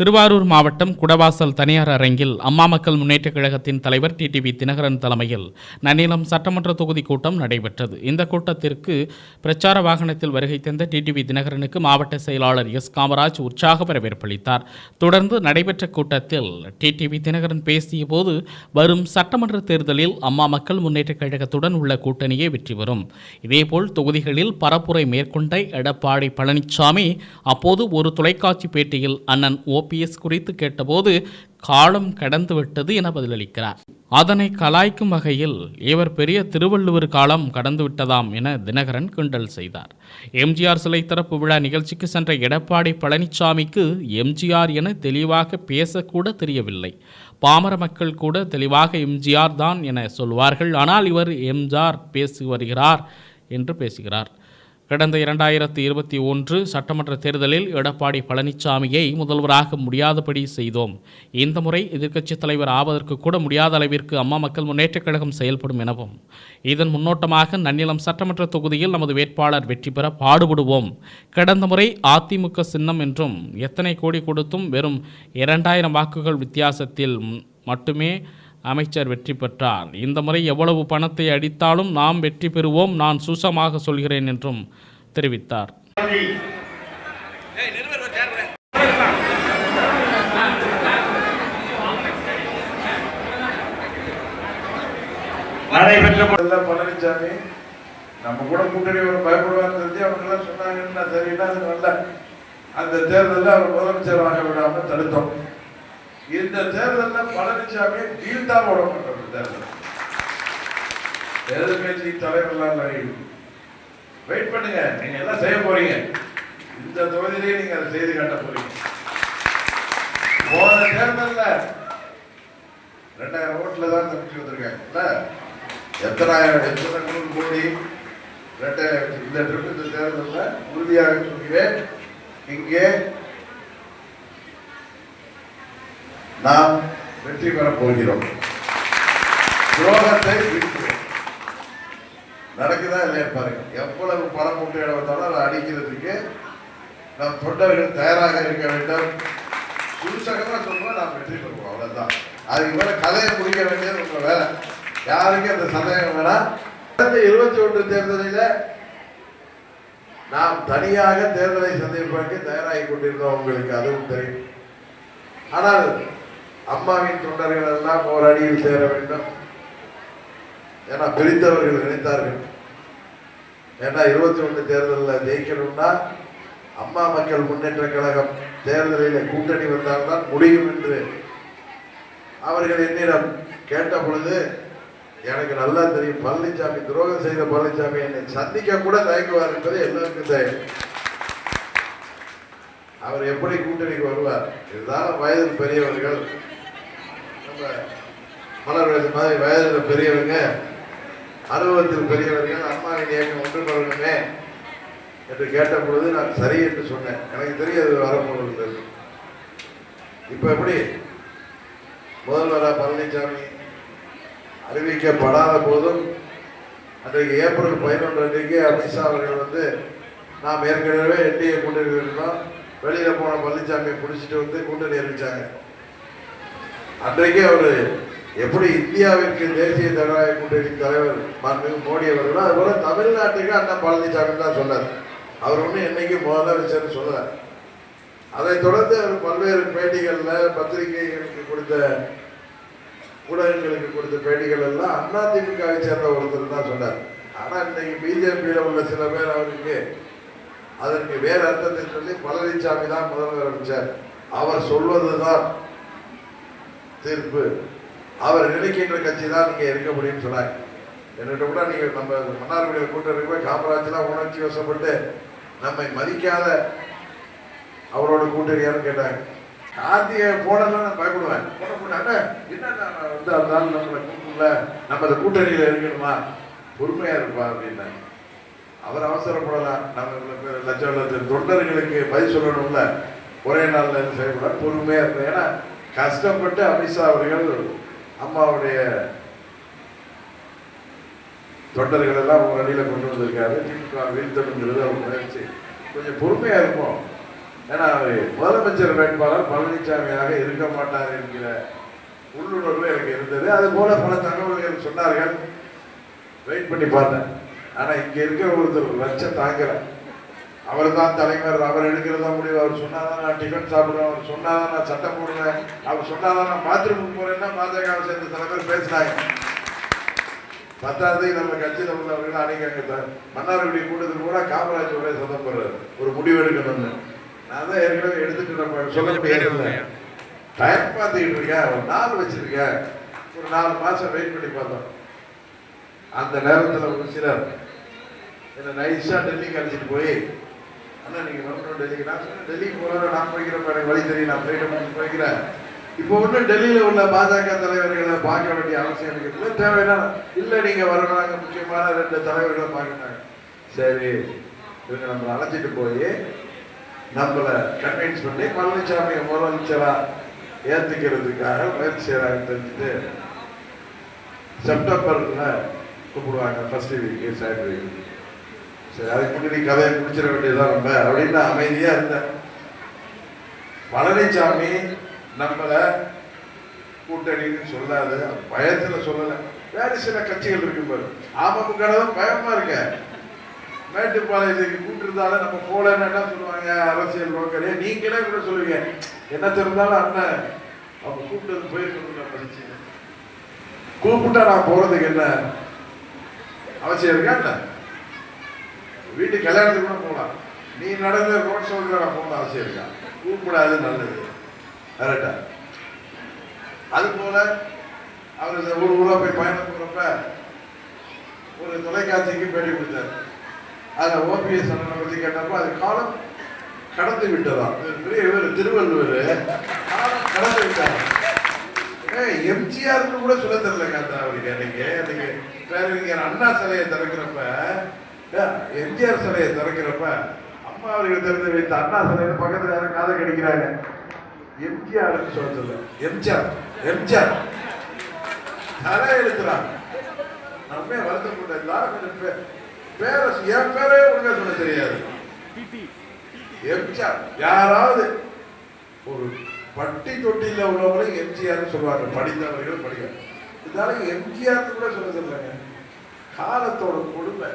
திருவாரூர் மாவட்டம் குடவாசல் தனியார் அரங்கில் அம்மா மக்கள் முன்னேற்றக் கழகத்தின் தலைவர் டிடிவி தினகரன் தலைமையில் நன்னிலம் சட்டமன்ற தொகுதி கூட்டம் நடைபெற்றது. இந்த கூட்டத்திற்கு பிரச்சார வாகனத்தில் வருகை தந்த டிடிவி தினகரனுக்கு மாவட்ட செயலாளர் எஸ். காமராஜ் உற்சாக வரவேற்பளித்தார் தொடர்ந்து நடைபெற்ற கூட்டத்தில் டிடிவி தினகரன் பேசிய போது வரும் சட்டமன்ற தேர்தலில் அம்மா மக்கள் முன்னேற்றக் கழகத்துடன் உள்ள கூட்டணியே வெற்றி பெறும். இதேபோல் தொகுதிகளில் பரப்புரை மேற்கொண்ட எடப்பாடி பழனிசாமி அப்போது ஒரு தொலைக்காட்சி பேட்டியில் அண்ணன் ஓபிஎஸ் குறித்து கேட்டபோது காலம் கடந்துவிட்டது என பதிலளிக்கிறார். அதனை கலாய்க்கும் வகையில் இவர் பெரிய திருவள்ளுவர் காலம் கடந்துவிட்டதாம் என தினகரன் கிண்டல் செய்தார். எம்ஜிஆர் சிலை திறப்பு விழா நிகழ்ச்சிக்கு சென்ற எடப்பாடி பழனிசாமிக்கு எம்ஜிஆர் என தெளிவாக பேசக்கூட தெரியவில்லை. பாமர மக்கள் கூட தெளிவாக எம்ஜிஆர் தான் என சொல்வார்கள். ஆனால் இவர் எம்ஜிஆர் பேசி வருகிறார் என்று பேசுகிறார். கடந்த இரண்டாயிரத்தி இருபத்தி ஒன்று சட்டமன்ற தேர்தலில் எடப்பாடி பழனிசாமியை முதல்வராக முடியாதபடி செய்தோம். இந்த முறை எதிர்க்கட்சித் தலைவர் ஆவதற்கு கூட முடியாத அளவிற்கு அம்மா மக்கள் முன்னேற்றக் கழகம் செயல்படும் எனவும் இதன் முன்னோட்டமாக நன்னிலம் சட்டமன்ற தொகுதியில் நமது வேட்பாளர் வெற்றி பெற பாடுபடுவோம். கடந்த முறை அதிமுக சின்னம் என்றும் எத்தனை கோடி கொடுத்தும் வெறும் இரண்டாயிரம் வாக்குகள் வித்தியாசத்தில் மட்டுமே அமைச்சர் வெற்றி பெற்றார். இந்த முறை எவ்வளவு பணத்தை அடித்தாலும் நாம் வெற்றி பெறுவோம் நான் சூசமாக சொல்கிறேன் என்றும் தெரிவித்தார். பழனிசாமி நம்ம கூட கூட்டணி ஒரு பயப்படுவான்னு தெரிஞ்சு அவங்க எல்லாம் சொன்னாங்கன்னா சரின்னா அது நல்ல அந்த தேர்தலில் அவர் முதலமைச்சர் ஆக விடாமல் தடுத்தோம். இந்த தேர்தலில் பழனிசாமியை வீழ்த்தான் விட மாட்டோம் தேர்தல் எதிர்கட்சி தலைவர்லாம் வெயிட் பண்ணுங்க. நீங்க எல்லாம் செய்ய போறீங்க? இந்த தொகுதியிலேயே நீங்க அதை செய்து காட்ட போறீங்க. போன தேர்தலில் ரெண்டாயிரம் ஓட்டில் தான் தப்பிச்சு வந்திருக்காங்கல்ல? எத்தனாயிரம் எத்தனை நூறு கோடி? ரெண்டாயிரம் இந்த ட்ரிப் இந்த தேர்தலில் உறுதியாக சொல்கிறேன். இங்கே நாம் வெற்றி பெறப் போகிறோம். துரோகத்தை நடக்குதா இல்லையா பாருங்க. எவ்வளவு பணம் மூட்டை வந்தாலும் அதை அடிக்கிறதுக்கு நம் தொண்டர்கள் தயாராக இருக்க வேண்டும். சுருசகமாக சொல்லுவோம் நாம் வெற்றி பெறுவோம். அவ்வளோதான் அதுக்கு மேலே கதையை முடிக்க வேண்டியது உங்க வேலை. யாருக்கும் அந்த சந்தேகம் வேணாம். கடந்த இருபத்தி ஒன்று தேர்தலில் நாம் தனியாக தேர்தலை சந்திப்பதற்கு தயாராகி கொண்டிருந்தோம் உங்களுக்கு. அதுவும் தெரியும். ஆனால் அம்மாவின் தொண்டர்கள் எல்லாம் ஒரு அடியில் சேர வேண்டும். ஏன்னா பிரித்தவர்கள் நினைத்தார்கள். ஏன்னா இருபத்தி ஒன்று தேர்தலில் ஜெயிக்கணும்னா அம்மா மக்கள் முன்னேற்ற கழகம் தேர்தலில் கூட்டணி வந்தால்தான் முடியும் என்று அவர்கள் என்னிடம் கேட்ட பொழுது எனக்கு நல்லா தெரியும். பழனிசாமி துரோகம் செய்த பழனிசாமி என்னை சந்திக்க கூட தயங்குவார் என்பது எல்லோருக்கும் தெரியும். அவர் எப்படி கூட்டணிக்கு வருவார்? இதுதான் வயதில் பெரியவர்கள். மலர் மாதிரி வயதில் பெரியவங்க அனுபவத்தில் பெரியவர்கள் அம்மாவின் இயக்கம் ஒன்று வரணுமே என்று கேட்ட பொழுது நான் சரி என்று சொன்னேன். எனக்கு தெரியாது வரப்போகிறது இப்போ எப்படி? முதல்வராக பழனிசாமி அறிவிக்கப்படாத போதும் அன்றைக்கு ஏப்ரல் பதினொன்று அன்றைக்கு அமித்ஷா அவர்கள் வந்து நாம் ஏற்கனவே என்டிஏ கூட்டணி இருந்தோம். வெளியில் போன பழனிசாமியை பிடிச்சிட்டு வந்து கூட்டணி அறிவித்தாங்க அன்றைக்கே அவர் எப்படி இந்தியாவிற்கு தேசிய ஜனநாயக கூட்டணியின் தலைவர் மாண்பு மோடி அவர்களோ அதுபோல தமிழ்நாட்டுக்கு அண்ணன் பழனிசாமி தான் சொன்னார். அவர் ஒன்றும் என்னைக்கு முதலமைச்சர்னு சொல்லலை. அதைத் தொடர்ந்து அவர் பல்வேறு பேட்டிகளில் பத்திரிகைகளுக்கு கொடுத்த ஊடகங்களுக்கு கொடுத்த பேட்டிகள் எல்லாம் அதிமுகவை சேர்ந்த ஒருத்தர் தான் சொன்னார். ஆனால் இன்னைக்கு பிஜேபியில் உள்ள சில பேர் அவருக்கு அதற்கு வேறு அர்த்தத்தை சொல்லி பழனிசாமி தான் முதல்வர் அமைச்சர். அவர் சொல்வது தான் தீர்ப்பு. அவர் நினைக்கின்ற கட்சி தான் நீங்கள் இருக்க முடியும்னு சொன்னாங்க என்னிட்ட கூட நீங்கள் நம்ம மன்னார்களுடைய கூட்டம் போய் காமராஜ்லாம் உணர்ச்சி வசப்பட்டு நம்மை மதிக்காத அவரோட கூட்டணியான்னு கேட்டாங்க. கார்த்திகை போடலாம் நான் பயப்படுவேன். போட போட்டாங்க என்ன நான் வந்து அந்த ஆள் நம்மளை கூப்பிடல. நம்ம அந்த கூட்டணியில் இருக்கணுமா? பொறுமையாக இருப்பா அப்படின்னாங்க அவர் அவசரப்படலாம். நம்ம லட்சம் லட்சம் தொண்டர்களுக்கு பதில் சொல்லணும்ல. ஒரே நாளில் இருந்து செய்யக்கூடாது பொறுமையாக இருந்தேன் ஏன்னா கஷ்டப்பட்டு அமித்ஷா அவர்கள் அம்மாவுடைய தொண்டர்கள் எல்லாம் ஒரு அடியில் கொண்டு வந்திருக்காரு. திமுக வீழ்த்தணுங்கிறது அவர் முயற்சி. கொஞ்சம் பொறுமையாக இருப்போம். ஏன்னா அவர் முதலமைச்சர் வேட்பாளர் பழனிசாமியாக இருக்க மாட்டார் என்கிற உள்ளுணர்வு எனக்கு இருந்தது. அது போல பல தகவல்கள் சொன்னார்கள். வெயிட் பண்ணி பார்த்தேன். ஆனால் இங்கே இருக்கிற ஒருத்தர் லட்சம் தாங்கிறேன் அவர் தான் தலைவர் அவர் எடுக்கிறதா முடிவு அவர் சொன்னாதான் நான் டிஃபன் சாப்பிடுவேன் அவர் சொன்னாதான் நான் சட்டம் போடுவேன் அவர் சொன்னாதான் நான் பாத்ரூமுக்கு போறேன்னா பாஜகவை சேர்ந்த தலைவர் பேசினாங்க. பத்தாவது நம்ம கட்சியில் உள்ளவர்கள் அன்னைக்கு அங்கே மன்னார்குடி கூட்டத்தில் கூட காமராஜ் உடைய சதம் போடுறாரு. ஒரு முடிவு எடுக்கணும்னு. நான் தான் ஏற்கனவே எடுத்துட்டு சொல்ல டைம் பார்த்துக்கிட்டு இருக்கேன். ஒரு நாள் வச்சிருக்கேன். ஒரு நாலு மாசம் வெயிட் பண்ணி பார்த்தோம். அந்த நேரத்தில் ஒரு சிலர் என்னை நைஸாக டெல்லிக்கு அழைச்சிட்டு போய் அண்ணா நீங்கள் வரணும் டெல்லிக்கு நான் சொன்னேன் டெல்லிக்கு போகிறத நான் போய்க்கிறேன் எனக்கு வழி தெரியும் நான் ஃப்ளைட்டை முடிச்சு போய்க்கிறேன். இப்போ ஒன்றும் டெல்லியில் உள்ள பாஜக தலைவர்களை பார்க்க வேண்டிய அவசியம் இருக்கிறது இல்லை தேவைன்னா இல்லை நீங்கள் வரணும் முக்கியமான ரெண்டு தலைவர்களை பார்க்கணும் சரி இவங்க நம்மளை அழைச்சிட்டு போய் நம்மளை கன்வின்ஸ் பண்ணி பழனிசாமியை முதலமைச்சராக ஏத்துக்கிறதுக்காக முயற்சி செய்கிறாங்கன்னு தெரிஞ்சுட்டு செப்டம்பரில் கூப்பிடுவாங்க ஃபர்ஸ்ட் வீக்கு சாட்டர்டே சரி அதுக்கு முன்னாடி கதையை முடிச்சிட வேண்டியதுதான் நம்ம அப்படின்னு அமைதியாக இருந்தேன் பழனிசாமி நம்மளை கூட்டணின்னு சொல்லாது பயத்தில் சொல்லலை. வேறு சில கட்சிகள் இருக்கு பாரு. அமமுக தான் பயமா இருக்க. மேட்டுப்பாளையத்துக்கு கூப்பிட்டுருந்தாலும் நம்ம போலன்னு என்ன சொல்லுவாங்க அரசியல் நோக்கரே? நீங்களே கூட சொல்லுவீங்க என்ன தெரிந்தாலும் அண்ணன் அவங்க கூப்பிட்டது போயிருக்கணும் நான் படிச்சு கூப்பிட்டா நான் போறதுக்கு என்ன அவசியம் இருக்கா என்ன வீட்டு கல்யாணத்துக்கு கூட போகலாம். நீ நடந்த ரோட் ஷோக்கு நான் போகணும் அவசியம் இருக்கா? கூப்பிடாது நல்லது. கரெக்டா அது போல அவர் இந்த ஊர் ஊரா போய் பயணம் போகிறப்ப ஒரு தொலைக்காட்சிக்கு பேட்டி கொடுத்தார். அதில் ஓபிஎஸ் அண்ணனை பற்றி கேட்டப்போ அது காலம் கடந்து விட்டதாம் பெரிய இவர் திருவள்ளுவர். காலம் கடந்து விட்டார்? எம்ஜிஆருக்கு எம்ஜிஆர்னு கூட சொல்ல தெரியல காத்தா அவருக்கு. அன்னைக்கு அன்னைக்கு பேரறிஞர் அண்ணா சிலையை திறக்கிறப்ப எம்ஜிஆர் சிலையை திறக்கிறப்ப அம்மா அவர்கள் திறந்து வைத்த அண்ணா சிலையை பக்கத்துல யாரும் காதை கடிக்கிறாங்க. எம்ஜிஆர்னு சொல்ல தெரியல எம்ஜிஆர் எம்ஜிஆர். தலை எழுத்துறாங்க நம்ம வருத்தப்பட்ட எல்லாரும் கொஞ்சம் பேரை என் பேரே ஒழுங்கா சொல்ல தெரியாது. எம்ஜிஆர் யாராவது ஒரு பட்டி தொட்டியில் உள்ளவங்களும் எம்ஜிஆர்னு சொல்லுவாங்க. படித்தவர்கள் படிக்க இதனால எம்ஜிஆர் கூட சொல்ல சொல்றாங்க காலத்தோட கொடுமை.